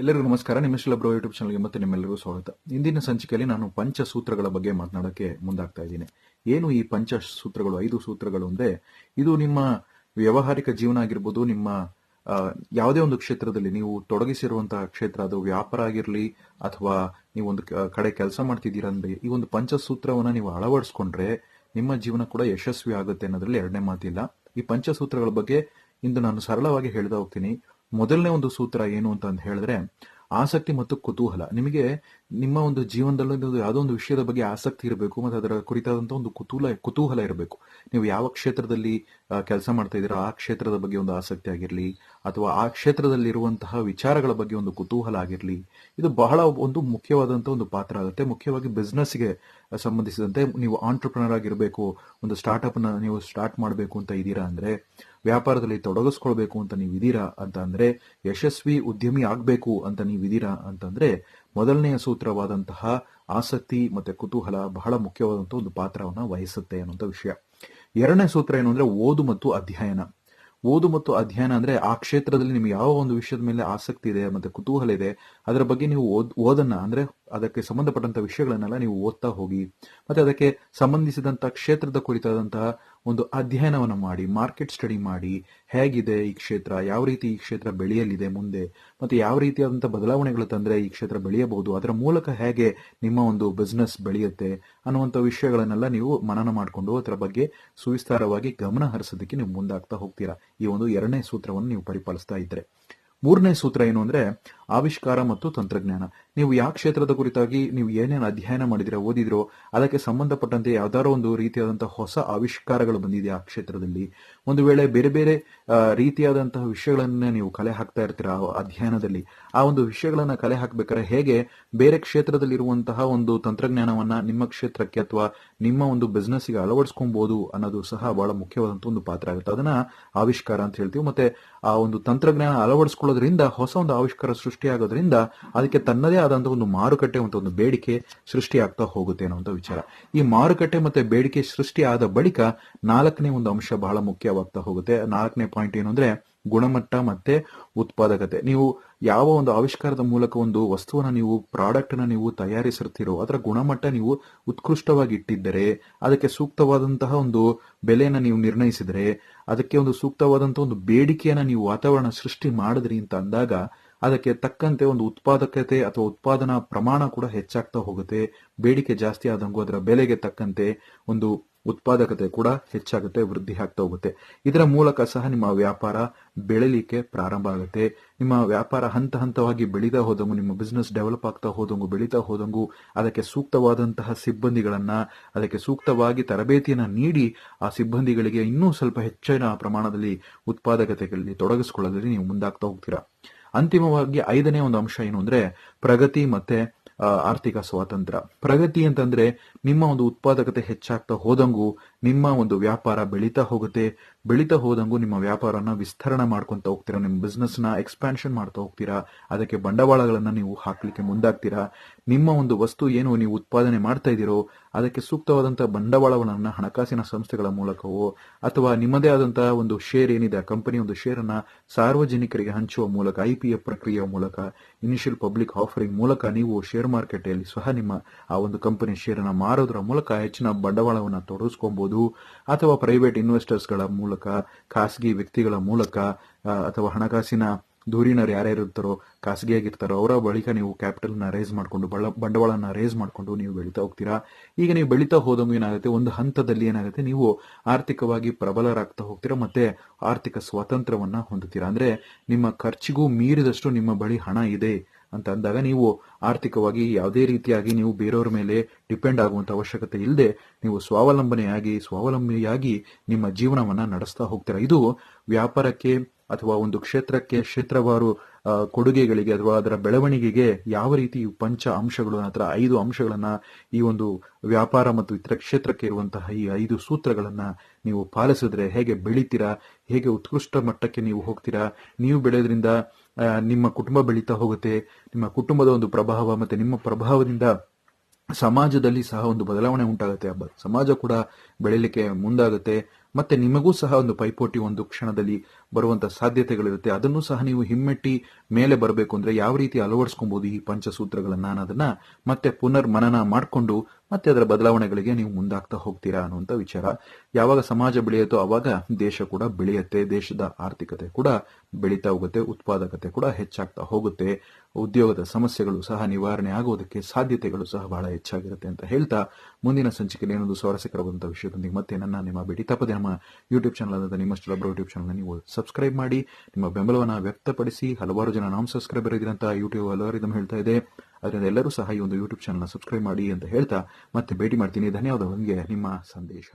ಎಲ್ಲರಿಗೂ ನಮಸ್ಕಾರ. ನಿಮ್ಮ ಬ್ರೋ ಯೂಟ್ಯೂಬ್ ಚಾನಲ್ಗೆ ಮತ್ತೆ ನಿಮ್ಮೆಲ್ಲರಿಗೂ ಸ್ವಾಗತ. ಇಂದಿನ ಸಂಚಿಕೆಯಲ್ಲಿ ನಾನು ಪಂಚಸೂತ್ರಗಳ ಬಗ್ಗೆ ಮಾತನಾಡೋಕ್ಕೆ ಮುಂದಾಗ್ತಾ ಇದ್ದೀನಿ. ಏನು ಈ ಪಂಚಸೂತ್ರಗಳು? ಐದು ಸೂತ್ರಗಳು ಅಂದ್ರೆ ಇದು ನಿಮ್ಮ ವ್ಯಾವಹಾರಿಕ ಜೀವನ ಆಗಿರ್ಬೋದು, ನಿಮ್ಮ ಯಾವುದೇ ಒಂದು ಕ್ಷೇತ್ರದಲ್ಲಿ ನೀವು ತೊಡಗಿಸಿರುವಂತಹ ಕ್ಷೇತ್ರ, ಅದು ವ್ಯಾಪಾರ ಆಗಿರಲಿ ಅಥವಾ ನೀವು ಒಂದು ಕಡೆ ಕೆಲಸ ಮಾಡ್ತಿದ್ದೀರಾ ಅಂದ್ರೆ ಈ ಒಂದು ಪಂಚಸೂತ್ರವನ್ನು ನೀವು ಅಳವಡಿಸ್ಕೊಂಡ್ರೆ ನಿಮ್ಮ ಜೀವನ ಕೂಡ ಯಶಸ್ವಿ ಆಗುತ್ತೆ ಅನ್ನೋದ್ರಲ್ಲಿ ಎರಡನೇ ಮಾತಿಲ್ಲ. ಈ ಪಂಚಸೂತ್ರಗಳ ಬಗ್ಗೆ ಇಂದು ನಾನು ಸರಳವಾಗಿ ಹೇಳ್ತಾ ಹೋಗ್ತೀನಿ. ಮೊದಲನೇ ಒಂದು ಸೂತ್ರ ಏನು ಅಂತ ಹೇಳಿದ್ರೆ, ಆಸಕ್ತಿ ಮತ್ತು ಕುತೂಹಲ. ನಿಮಗೆ ನಿಮ್ಮ ಒಂದು ಜೀವನದಲ್ಲಿ ಯಾವುದೋ ಒಂದು ವಿಷಯದ ಬಗ್ಗೆ ಆಸಕ್ತಿ ಇರಬೇಕು, ಮತ್ತು ಅದರ ಕುರಿತಾದಂತ ಒಂದು ಕುತೂಹಲ ಕುತೂಹಲ ಇರಬೇಕು. ನೀವು ಯಾವ ಕ್ಷೇತ್ರದಲ್ಲಿ ಕೆಲಸ ಮಾಡ್ತಾ ಇದ್ದೀರಾ? ಆ ಕ್ಷೇತ್ರದ ಬಗ್ಗೆ ಒಂದು ಆಸಕ್ತಿ ಆಗಿರಲಿ, ಅಥವಾ ಆ ಕ್ಷೇತ್ರದಲ್ಲಿರುವಂತಹ ವಿಚಾರಗಳ ಬಗ್ಗೆ ಒಂದು ಕುತೂಹಲ ಆಗಿರಲಿ, ಇದು ಬಹಳ ಒಂದು ಮುಖ್ಯವಾದಂಥ ಒಂದು ಪಾತ್ರ ಆಗುತ್ತೆ. ಮುಖ್ಯವಾಗಿ ಬಿಸ್ನೆಸ್ಗೆ ಸಂಬಂಧಿಸಿದಂತೆ ನೀವು ಆಂಟರ್ಪ್ರನರ್ ಆಗಿರಬೇಕು, ಒಂದು ಸ್ಟಾರ್ಟ್ಅಪ್ನ ನೀವು ಸ್ಟಾರ್ಟ್ ಮಾಡಬೇಕು ಅಂತ ಇದ್ದೀರಾ ಅಂದರೆ, ವ್ಯಾಪಾರದಲ್ಲಿ ತೊಡಗಿಸ್ಕೊಳ್ಬೇಕು ಅಂತ ನೀವು ಇದೀರಾ ಅಂತ ಅಂದರೆ, ಯಶಸ್ವಿ ಉದ್ಯಮಿ ಆಗಬೇಕು ಅಂತ ನೀವು ಇದೀರಾ ಅಂತಂದ್ರೆ ಮೊದಲನೆಯ ಸೂತ್ರವಾದಂತಹ ಆಸಕ್ತಿ ಮತ್ತೆ ಕುತೂಹಲ ಬಹಳ ಮುಖ್ಯವಾದಂಥ ಒಂದು ಪಾತ್ರವನ್ನು ವಹಿಸುತ್ತೆ ಅನ್ನುವಂಥ ವಿಷಯ. ಎರಡನೇ ಸೂತ್ರ ಏನು ಅಂದ್ರೆ ಓದು ಮತ್ತು ಅಧ್ಯಯನ. ಓದು ಮತ್ತು ಅಧ್ಯಯನ ಅಂದ್ರೆ ಆ ಕ್ಷೇತ್ರದಲ್ಲಿ ನಿಮ್ಗೆ ಯಾವ ಒಂದು ವಿಷಯದ ಮೇಲೆ ಆಸಕ್ತಿ ಇದೆ, ಮತ್ತೆ ಕುತೂಹಲ ಇದೆ, ಅದರ ಬಗ್ಗೆ ನೀವು ಓದ್, ಓದನ್ನ ಅಂದ್ರೆ ಅದಕ್ಕೆ ಸಂಬಂಧಪಟ್ಟಂತ ವಿಷಯಗಳನ್ನೆಲ್ಲ ನೀವು ಓದ್ತಾ ಹೋಗಿ, ಮತ್ತೆ ಅದಕ್ಕೆ ಸಂಬಂಧಿಸಿದಂತ ಕ್ಷೇತ್ರದ ಕುರಿತಾದಂತಹ ಒಂದು ಅಧ್ಯಯನವನ್ನು ಮಾಡಿ ಮಾರ್ಕೆಟ್ ಸ್ಟಡಿ ಮಾಡಿ, ಹೇಗಿದೆ ಈ ಕ್ಷೇತ್ರ, ಯಾವ ರೀತಿ ಈ ಕ್ಷೇತ್ರ ಬೆಳೆಯಲಿದೆ ಮುಂದೆ, ಮತ್ತೆ ಯಾವ ರೀತಿಯಾದಂಥ ಬದಲಾವಣೆಗಳು ತಂದರೆ ಈ ಕ್ಷೇತ್ರ ಬೆಳೆಯಬಹುದು, ಅದರ ಮೂಲಕ ಹೇಗೆ ನಿಮ್ಮ ಒಂದು ಬಿಸ್ನೆಸ್ ಬೆಳೆಯುತ್ತೆ ಅನ್ನುವಂಥ ವಿಷಯಗಳನ್ನೆಲ್ಲ ನೀವು ಮನನ ಮಾಡಿಕೊಂಡು ಅದರ ಬಗ್ಗೆ ಸುವಿಸ್ತಾರವಾಗಿ ಗಮನ ಹರಿಸೋದಕ್ಕೆ ನೀವು ಮುಂದಾಗ್ತಾ ಹೋಗ್ತೀರಾ? ಈ ಒಂದು ಎರಡನೇ ಸೂತ್ರವನ್ನು ನೀವು ಪರಿಪಾಲಿಸ್ತಾ ಇದ್ರೆ. ಮೂರನೇ ಸೂತ್ರ ಏನು ಅಂದ್ರೆ ಆವಿಷ್ಕಾರ ಮತ್ತು ತಂತ್ರಜ್ಞಾನ. ನೀವು ಯಾವ ಕ್ಷೇತ್ರದ ಕುರಿತಾಗಿ ನೀವು ಏನೇನು ಅಧ್ಯಯನ ಮಾಡಿದಿರೋ, ಓದಿದ್ರೋ, ಅದಕ್ಕೆ ಸಂಬಂಧಪಟ್ಟಂತೆ ಯಾವ್ದಾರೋ ಒಂದು ರೀತಿಯಾದಂತಹ ಹೊಸ ಆವಿಷ್ಕಾರಗಳು ಬಂದಿದೆ ಆ ಕ್ಷೇತ್ರದಲ್ಲಿ? ಒಂದು ವೇಳೆ ಬೇರೆ ಬೇರೆ ರೀತಿಯಾದಂತಹ ವಿಷಯಗಳನ್ನ ನೀವು ಕಲೆ ಹಾಕ್ತಾ ಇರ್ತೀರ ಅಧ್ಯಯನದಲ್ಲಿ? ಆ ಒಂದು ವಿಷಯಗಳನ್ನ ಕಲೆ ಹಾಕ್ಬೇಕಾದ್ರೆ ಹೇಗೆ ಬೇರೆ ಕ್ಷೇತ್ರದಲ್ಲಿರುವಂತಹ ಒಂದು ತಂತ್ರಜ್ಞಾನವನ್ನ ನಿಮ್ಮ ಕ್ಷೇತ್ರಕ್ಕೆ ಅಥವಾ ನಿಮ್ಮ ಒಂದು ಬಿಸ್ನೆಸ್ಗೆ ಅಳವಡಿಸ್ಕೊಬಹುದು ಅನ್ನೋದು ಸಹ ಬಹಳ ಮುಖ್ಯವಾದಂತಹ ಒಂದು ಪಾತ್ರ ಆಗುತ್ತೆ. ಅದನ್ನ ಆವಿಷ್ಕಾರ ಅಂತ ಹೇಳ್ತೀವಿ. ಮತ್ತೆ ಆ ಒಂದು ತಂತ್ರಜ್ಞಾನ ಅಳವಡಿಸ್ಕೊಳ್ಳೋದ್ರಿಂದ ಹೊಸ ಒಂದು ಆವಿಷ್ಕಾರ ಸೃಷ್ಟಿಯಾಗೋದ್ರಿಂದ ಅದಕ್ಕೆ ತನ್ನದೇ ಆದಂತಹ ಒಂದು ಮಾರುಕಟ್ಟೆ ಮತ್ತು ಒಂದು ಬೇಡಿಕೆ ಸೃಷ್ಟಿಯಾಗ್ತಾ ಹೋಗುತ್ತೆ ಅನ್ನುವಂಥ ವಿಚಾರ. ಈ ಮಾರುಕಟ್ಟೆ ಮತ್ತೆ ಬೇಡಿಕೆ ಸೃಷ್ಟಿ ಆದ ಬಳಿಕ ನಾಲ್ಕನೇ ಒಂದು ಅಂಶ ಬಹಳ ಮುಖ್ಯವಾಗ್ತಾ ಹೋಗುತ್ತೆ. ನಾಲ್ಕನೇ ಪಾಯಿಂಟ್ ಏನು ಗುಣಮಟ್ಟ ಮತ್ತೆ ಉತ್ಪಾದಕತೆ. ನೀವು ಯಾವ ಒಂದು ಆವಿಷ್ಕಾರದ ಮೂಲಕ ಒಂದು ವಸ್ತುವನ್ನ ನೀವು ಪ್ರಾಡಕ್ಟ್ನ ನೀವು ತಯಾರಿಸಿರ್ತೀರೋ, ಅದರ ಗುಣಮಟ್ಟ ನೀವು ಉತ್ಕೃಷ್ಟವಾಗಿ ಇಟ್ಟಿದ್ದರೆ ಅದಕ್ಕೆ ಸೂಕ್ತವಾದಂತಹ ಒಂದು ಬೆಲೆಯನ್ನ ನೀವು ನಿರ್ಣಯಿಸಿದರೆ, ಅದಕ್ಕೆ ಒಂದು ಸೂಕ್ತವಾದಂತಹ ಒಂದು ಬೇಡಿಕೆಯನ್ನ ನೀವು ವಾತಾವರಣ ಸೃಷ್ಟಿ ಮಾಡಿದ್ರಿ ಅಂತ ಅಂದಾಗ, ಅದಕ್ಕೆ ತಕ್ಕಂತೆ ಒಂದು ಉತ್ಪಾದಕತೆ ಅಥವಾ ಉತ್ಪಾದನಾ ಪ್ರಮಾಣ ಕೂಡ ಹೆಚ್ಚಾಗ್ತಾ ಹೋಗುತ್ತೆ. ಬೇಡಿಕೆ ಜಾಸ್ತಿ ಆದಂಗೂ ಅದರ ಬೆಲೆಗೆ ತಕ್ಕಂತೆ ಒಂದು ಉತ್ಪಾದಕತೆ ಕೂಡ ಹೆಚ್ಚಾಗುತ್ತೆ, ವೃದ್ಧಿ ಆಗ್ತಾ ಹೋಗುತ್ತೆ. ಇದರ ಮೂಲಕ ಸಹ ನಿಮ್ಮ ವ್ಯಾಪಾರ ಬೆಳಲಿಕ್ಕೆ ಪ್ರಾರಂಭ ಆಗುತ್ತೆ. ನಿಮ್ಮ ವ್ಯಾಪಾರ ಹಂತ ಹಂತವಾಗಿ ಬೆಳೀತಾ ಹೋದಂಗು, ನಿಮ್ಮ ಬಿಸ್ನೆಸ್ ಡೆವಲಪ್ ಆಗ್ತಾ ಹೋದಂಗು, ಬೆಳೀತಾ ಹೋದಂಗು, ಅದಕ್ಕೆ ಸೂಕ್ತವಾದಂತಹ ಸಿಬ್ಬಂದಿಗಳನ್ನ, ಅದಕ್ಕೆ ಸೂಕ್ತವಾಗಿ ತರಬೇತಿಯನ್ನ ನೀಡಿ ಆ ಸಿಬ್ಬಂದಿಗಳಿಗೆ ಇನ್ನೂ ಸ್ವಲ್ಪ ಹೆಚ್ಚಿನ ಪ್ರಮಾಣದಲ್ಲಿ ಉತ್ಪಾದಕತೆಗಳಲ್ಲಿ ತೊಡಗಿಸಿಕೊಳ್ಳೋದ್ರಲ್ಲಿ ನೀವು ಮುಂದಾಗ್ತಾ ಹೋಗ್ತೀರಾ? ಅಂತಿಮವಾಗಿ ಐದನೇ ಒಂದು ಅಂಶ ಏನು ಅಂದ್ರೆ ಪ್ರಗತಿ ಮತ್ತೆ ಆರ್ಥಿಕ ಸ್ವಾತಂತ್ರ್ಯ ಪ್ರಗತಿ ಅಂತಂದ್ರೆ ನಿಮ್ಮ ಒಂದು ಉತ್ಪಾದಕತೆ ಹೆಚ್ಚಾಗ್ತಾ ಹೋದಂಗೂ ನಿಮ್ಮ ಒಂದು ವ್ಯಾಪಾರ ಬೆಳೀತಾ ಹೋಗುತ್ತೆ. ಬೆಳೀತಾ ಹೋದಂಗೂ ನಿಮ್ಮ ವ್ಯಾಪಾರನ ವಿಸ್ತರಣೆ ಮಾಡ್ಕೊಂತ ಹೋಗ್ತೀರಾ? ನಿಮ್ಮ ಬಿಸ್ನೆಸ್ನ ಎಕ್ಸ್ಪಾನ್ಷನ್ ಮಾಡ್ತಾ ಹೋಗ್ತೀರಾ? ಅದಕ್ಕೆ ಬಂಡವಾಳಗಳನ್ನ ನೀವು ಹಾಕ್ಲಿಕ್ಕೆ ಮುಂದಾಗ್ತೀರಾ? ನಿಮ್ಮ ಒಂದು ವಸ್ತು ಏನು ನೀವು ಉತ್ಪಾದನೆ ಮಾಡ್ತಾ ಇದ್ದೀರೋ, ಅದಕ್ಕೆ ಸೂಕ್ತವಾದಂತಹ ಬಂಡವಾಳವನ್ನ ಹಣಕಾಸಿನ ಸಂಸ್ಥೆಗಳ ಮೂಲಕವೋ, ಅಥವಾ ನಿಮ್ಮದೇ ಆದಂತಹ ಒಂದು ಶೇರ್ ಏನಿದೆ, ಆ ಕಂಪನಿ ಒಂದು ಶೇರ್ ಸಾರ್ವಜನಿಕರಿಗೆ ಹಂಚುವ ಮೂಲಕ ಐ ಪ್ರಕ್ರಿಯೆಯ ಮೂಲಕ ಇನಿಷಿಯಲ್ ಪಬ್ಲಿಕ್ ಆಫರಿಂಗ್ ಮೂಲಕ ನೀವು ಶೇರ್ ಮಾರುಕಟ್ಟೆಯಲ್ಲಿ ಸಹ ನಿಮ್ಮ ಆ ಒಂದು ಕಂಪನಿ ಶೇರ್ ಅನ್ನ ಮಾರೋದ್ರ ಮೂಲಕ ಹೆಚ್ಚಿನ ಬಂಡವಾಳವನ್ನು ತೊಡಗಿಸ್ಕೊಬಹುದು ಅಥವಾ ಪ್ರೈವೇಟ್ ಇನ್ವೆಸ್ಟರ್ಸ್ಗಳ ಮೂಲಕ, ಖಾಸಗಿ ವ್ಯಕ್ತಿಗಳ ಮೂಲಕ ಅಥವಾ ಹಣಕಾಸಿನ ಧುರೀಣರು ಯಾರ್ಯಾರು ಇರ್ತಾರೋ, ಖಾಸಗಿಯಾಗಿರ್ತಾರೋ, ಅವರ ಬಳಿಕ ನೀವು ಕ್ಯಾಪಿಟಲ್ನ ರೇಸ್ ಮಾಡಿಕೊಂಡು, ಬಳ, ಬಂಡವಾಳನ ರೇಸ್ ಮಾಡಿಕೊಂಡು ನೀವು ಬೆಳೀತಾ ಹೋಗ್ತೀರಾ? ಈಗ ನೀವು ಬೆಳೀತಾ ಹೋದಂಗೆ ಏನಾಗುತ್ತೆ? ಒಂದು ಹಂತದಲ್ಲಿ ಏನಾಗುತ್ತೆ? ನೀವು ಆರ್ಥಿಕವಾಗಿ ಪ್ರಬಲರಾಗ್ತಾ ಹೋಗ್ತೀರಾ? ಮತ್ತೆ ಆರ್ಥಿಕ ಸ್ವಾತಂತ್ರ್ಯವನ್ನ ಹೊಂದುತ್ತೀರಾ? ಅಂದ್ರೆ ನಿಮ್ಮ ಖರ್ಚಿಗೂ ಮೀರಿದಷ್ಟು ನಿಮ್ಮ ಬಳಿ ಹಣ ಇದೆ ಅಂತ ಅಂದಾಗ ನೀವು ಆರ್ಥಿಕವಾಗಿ ಯಾವುದೇ ರೀತಿಯಾಗಿ ನೀವು ಬೇರೆಯವ್ರ ಮೇಲೆ ಡಿಪೆಂಡ್ ಆಗುವಂತ ಅವಶ್ಯಕತೆ ಇಲ್ಲದೆ ನೀವು ಸ್ವಾವಲಂಬನೆಯಾಗಿ, ಸ್ವಾವಲಂಬಿಯಾಗಿ ನಿಮ್ಮ ಜೀವನವನ್ನ ನಡೆಸ್ತಾ ಹೋಗ್ತೀರಾ? ಇದು ವ್ಯಾಪಾರಕ್ಕೆ ಅಥವಾ ಒಂದು ಕ್ಷೇತ್ರಕ್ಕೆ ಕ್ಷೇತ್ರವಾರು ಕೊಡುಗೆಗಳಿಗೆ ಅಥವಾ ಅದರ ಬೆಳವಣಿಗೆಗೆ ಯಾವ ರೀತಿ ಪಂಚ ಅಂಶಗಳು ಅಥವಾ ಐದು ಅಂಶಗಳನ್ನ ಈ ಒಂದು ವ್ಯಾಪಾರ ಮತ್ತು ಇತರ ಕ್ಷೇತ್ರಕ್ಕೆ ಇರುವಂತಹ ಈ ಐದು ಸೂತ್ರಗಳನ್ನ ನೀವು ಪಾಲಿಸಿದ್ರೆ ಹೇಗೆ ಬೆಳಿತೀರಾ, ಹೇಗೆ ಉತ್ಕೃಷ್ಟ ಮಟ್ಟಕ್ಕೆ ನೀವು ಹೋಗ್ತೀರಾ, ನೀವು ಬೆಳೆಯೋದ್ರಿಂದ ನಿಮ್ಮ ಕುಟುಂಬ ಬೆಳೀತಾ ಹೋಗುತ್ತೆ, ನಿಮ್ಮ ಕುಟುಂಬದ ಒಂದು ಪ್ರಭಾವ ಮತ್ತೆ ನಿಮ್ಮ ಪ್ರಭಾವದಿಂದ ಸಮಾಜದಲ್ಲಿ ಸಹ ಒಂದು ಬದಲಾವಣೆ ಉಂಟಾಗುತ್ತೆ. ಸಮಾಜ ಕೂಡ ಬೆಳೀಲಿಕ್ಕೆ ಮುಂದಾಗುತ್ತೆ. ಮತ್ತೆ ನಿಮಗೂ ಸಹ ಒಂದು ಪೈಪೋಟಿ ಒಂದು ಕ್ಷಣದಲ್ಲಿ ಬರುವಂತ ಸಾಧ್ಯತೆಗಳಿರುತ್ತೆ. ಅದನ್ನು ಸಹ ನೀವು ಹಿಮ್ಮೆಟ್ಟಿ ಮೇಲೆ ಬರಬೇಕು ಅಂದ್ರೆ ಯಾವ ರೀತಿ ಅಳವಡಿಸ್ಕೊಬಹುದು ಈ ಪಂಚಸೂತ್ರಗಳನ್ನ ಅನ್ನೋದನ್ನ ಮತ್ತೆ ಪುನರ್ ಮನನ ಮಾಡಿಕೊಂಡು ಮತ್ತೆ ಅದರ ಬದಲಾವಣೆಗಳಿಗೆ ನೀವು ಮುಂದಾಗ್ತಾ ಹೋಗ್ತೀರಾ ಅನ್ನುವಂತ ವಿಚಾರ. ಯಾವಾಗ ಸಮಾಜ ಬೆಳೆಯುತ್ತೋ ಅವಾಗ ದೇಶ ಕೂಡ ಬೆಳೆಯುತ್ತೆ, ದೇಶದ ಆರ್ಥಿಕತೆ ಕೂಡ ಬೆಳೀತಾ ಹೋಗುತ್ತೆ, ಉತ್ಪಾದಕತೆ ಕೂಡ ಹೆಚ್ಚಾಗ್ತಾ ಹೋಗುತ್ತೆ. ಉದ್ಯೋಗದ ಸಮಸ್ಯೆಗಳು ಸಹ ನಿವಾರಣೆ ಆಗುವುದಕ್ಕೆ ಸಾಧ್ಯತೆಗಳು ಸಹ ಬಹಳ ಹೆಚ್ಚಾಗಿರುತ್ತೆ ಅಂತ ಹೇಳ್ತಾ ಮುಂದಿನ ಸಂಚಿಕೆಯಲ್ಲಿ ಏನೊಂದು ಸ್ವಾರಸ್ಯಕರವಾದಂತಹ ವಿಷಯದೊಂದಿಗೆ ಮತ್ತೆ ನನ್ನ ನಿಮ್ಮ ಬಿಡಿ ತಪ್ಪದೆ ಯೂಟ್ಯೂಬ್ ಚಾನಲ್ ಆದ ನಿಮ್ಮ ಲಬ್ರೋ ಯೂಟ್ಯೂಬ್ ಚಾನಲ್ ನೀವು ಸಬ್ಸ್ಕ್ರೈಬ್ ಮಾಡಿ, ನಿಮ್ಮ ಬೆಂಬಲವನ್ನು ವ್ಯಕ್ತಪಡಿಸಿ, ಹಲವಾರು ಜನ ನಾಮ್ ಸಬ್ಸ್ಕ್ರೈಬರ್ ಇದ್ದಂತಹ ಯೂಟ್ಯೂಬ್ ಅಲವರಿದಮ್ ಹೇಳ್ತಾ ಇದೆ. ಅದರಿಂದ ಎಲ್ಲರೂ ಸಹ ಈ ಒಂದು ಯೂಟ್ಯೂಬ್ ಚಾನಲ್ ಸಬ್ಸ್ಕ್ರೈಬ್ ಮಾಡಿ ಅಂತ ಹೇಳ್ತಾ ಮತ್ತೆ ಭೇಟಿ ಮಾಡ್ತೀನಿ. ಧನ್ಯವಾದಗಳು. ನಿಮಗೆ ನಿಮ್ಮ ಸಂದೇಶ.